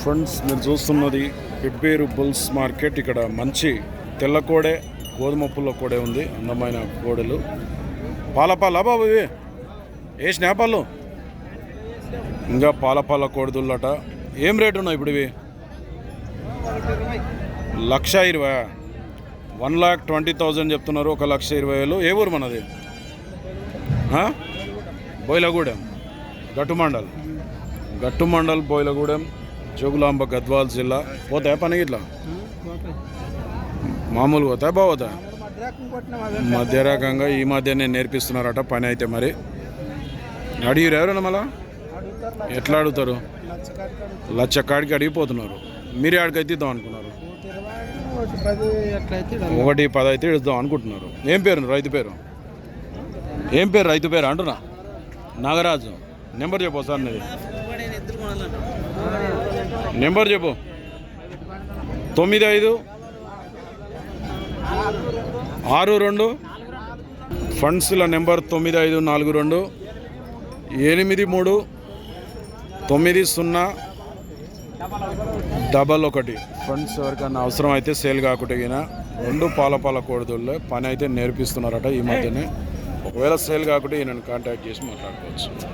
Friends మీరు చూస్తున్నది Pebbair bulls market. ఇక్కడ మంచి తెల్ల కోడే గోధుమ పుల్ల కోడే ఉంది అందమైన కోడెలు. పాలపాల బాబు ఇవి? ఏ స్నేపాలు ఇంకా పాలపాల కోడిదుల్లట ఏం రేటు ఉన్నాయి ఇప్పుడు ఇవి? లక్ష ఇరవై. వన్ లాక్ ట్వంటీ థౌజండ్ చెప్తున్నారు ఒక లక్ష ఇరవై వేలు. ఏ ఊరు మనది? బోయిలగూడెం. గట్టు మండల్ గట్టు మండల్ బోయిలగూడెం. జోగులాంబ గద్వాల్ జిల్లా. పోతాయా పని ఇట్లా మామూలుగా పోతా బాగుతాయా మధ్య రకంగా ఈ మధ్యనే నేర్పిస్తున్నారట పని అయితే మరి. అడిగిరు ఎవరన్నా మళ్ళా? ఎట్లా అడుగుతారు? లచ్చ కాడికి అడిగిపోతున్నారు. మీరే ఆడికైతే ఇద్దాం అనుకున్నారు. ఒకటి పది అయితే ఇద్దాం అనుకుంటున్నారు. ఏం పేరు? రైతు పేరు? ఏం పేరు? రైతు పేరు అంటున్నా. నాగరాజు. నెంబర్ చెప్పు సార్ నీది. నెంబర్ చెప్పు. తొమ్మిది ఐదు. ఆరు రెండు. ఫండ్స్ల నెంబర్ తొమ్మిది ఐదు నాలుగు రెండు. ఎనిమిది మూడు. తొమ్మిది సున్నా. డబల్ ఒకటి. ఫండ్స్ ఎవరికన్నా అవసరం అయితే సేల్ కాకుండా రెండు పాల పాల కోడుదల్లో పని అయితే నేర్పిస్తున్నారట ఈ మధ్యనే. ఒకవేళ సేల్ కాకుండా ఈయనను కాంటాక్ట్ చేసి మాట్లాడుకోవచ్చు.